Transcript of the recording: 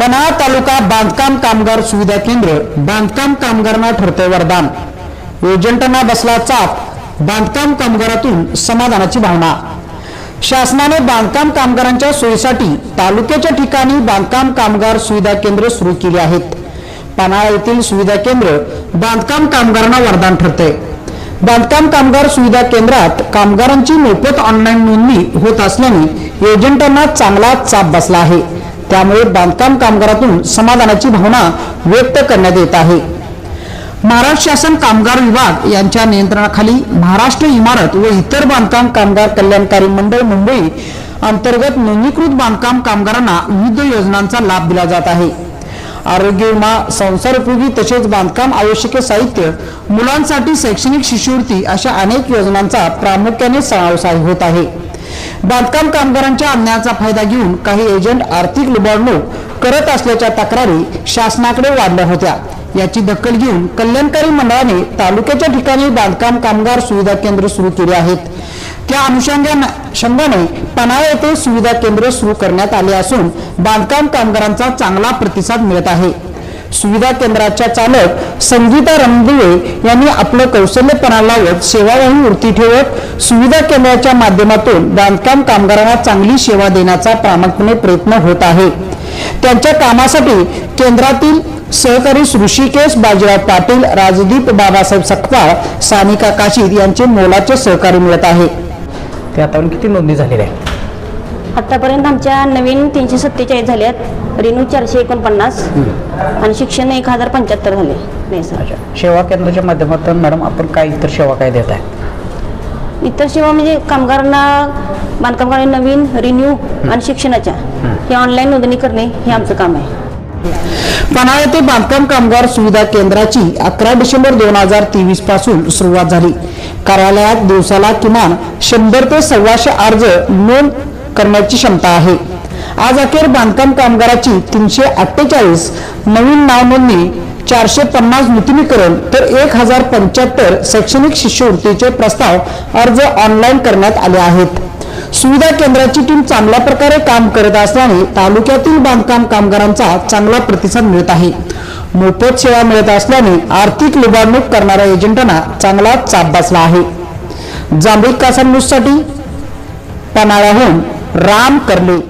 पन्हाळा तालुका बांधकाम कामगार सुविधा केंद्र. बांधकाम कामगारांना ठरते वरदान. एजंटांना बसला चाप. बांधकाम कामगारातून समाधानाची भावना. शासनाने बांधकाम कामगारांच्या सोयीसाठी तालुक्याच्या ठिकाणी बांधकाम कामगार सुविधा केंद्र सुरू केली आहेत. पन्हाळा येथील सुविधा केंद्र बांधकाम कामगारांना वरदान ठरते बांधकाम कामगार सुविधा केंद्रात कामगारांची मोफत ऑनलाईन नोंदणी होत असल्याने एजंटांना चांगला चाप बसला आहे. त्यामुळे बांधकाम कामगारातून समाधानाची भावना व्यक्त करण्यात येत आहे. महाराष्ट्र शासन कामगार विभाग यांच्या नियंत्रणाखाली महाराष्ट्र इमारत व इतर बांधकाम कामगार कल्याणकारी मंडळ मुंबई अंतर्गत नोंदणीकृत बांधकाम कामगारांना विविध योजनांचा लाभ दिला जात आहे. आरोग्य विमा संसार उपयोगी तसेच बांधकाम आवश्यक साहित्य मुलांसाठी शैक्षणिक शिष्यवृत्ती अशा अनेक योजनांचा प्रामुख्याने समावेश होत आहे. बांधकाम कामगारांच्या अन्यायाचा फायदा घेऊन काही एजंट आर्थिक लुबाडणूक करत असल्याच्या तक्रारी शासनाकडे वाढल्या होत्या. याची दखल घेऊन कल्याणकारी मंडळाने तालुक्याच्या ठिकाणी बांधकाम कामगार सुविधा केंद्र सुरू केले आहेत. त्या अनुषंगाने पन्हाळा येथे सुविधा केंद्र सुरू करण्यात आले असून बांधकाम कामगारांचा चांगला प्रतिसाद मिळत आहे. सुविधा केंद्राच्या चालक संगीता रणदिवे यांनी आपलं कौशल्यपणा लावत सेवावाही वृत्ती ठेवत सुविधा केंद्राच्या माध्यमातून बांधकाम कामगारांना चांगली सेवा देण्याचा प्रामुख्याने प्रयत्न होत आहे. त्यांच्या कामासाठी केंद्रातील सहकारी ऋषिकेश बाजीराव पाटील राजदीप बाबासाहेब सकपाळ सानिका काशीद यांचे मोलाचे सहकार्य मिळत आहे. ते आतापर्यंत किती नोंदणी झालेल्या आहे आतापर्यंत आमच्या नवीन तीनशे सत्तेचाळीस झाल्यात रिन्यू चारशे एकोणपन्नास आणि शिक्षण एक हजार पंच्याहत्तर झाले. नाही सर. सेवा केंद्राच्या माध्यमातून मॅडम आपण काय इतर सेवा काय देत आहे इतर सेवा म्हणजे कामगारांना बांधकाम करणे नवीन रिन्यू आणि शिक्षणाच्या. हे ऑनलाईन नोंदणी करणे हे आमचं काम आहे. पन्हाळा येथे बांधकाम कामगार सुविधा केंद्राची अकरा डिसेंबर दोन हजार तेवीसपासून सुरुवात झाली. कार्यालयात दिवसाला किमान शंभर ते सव्वाशे अर्ज नोंद करण्याची क्षमता आहे. आज अखेर बांधकाम कामगाराची तीनशे अठ्ठेचाळीस नवीन नाव नोंदणी चारशे पन्नास नूतनीकरण तर एक हजार पंच्याहत्तर शैक्षणिक शिष्यवृत्तीचे प्रस्ताव अर्ज ऑनलाईन करण्यात आले आहेत. सुविधा केंद्राची टीम चांगल्या प्रकारे काम करत असल्याने तालुक्यातील बांधकाम कामगारांचा चांगला प्रतिसाद मिळत आहे. मोफत सेवा मिळत असल्याने आर्थिक लुबाडणूक करणाऱ्या एजंटांना चांगला चाप बसला आहे. जांभळी कासा न्यूजसाठी पन्हाळ्याहून राम करले.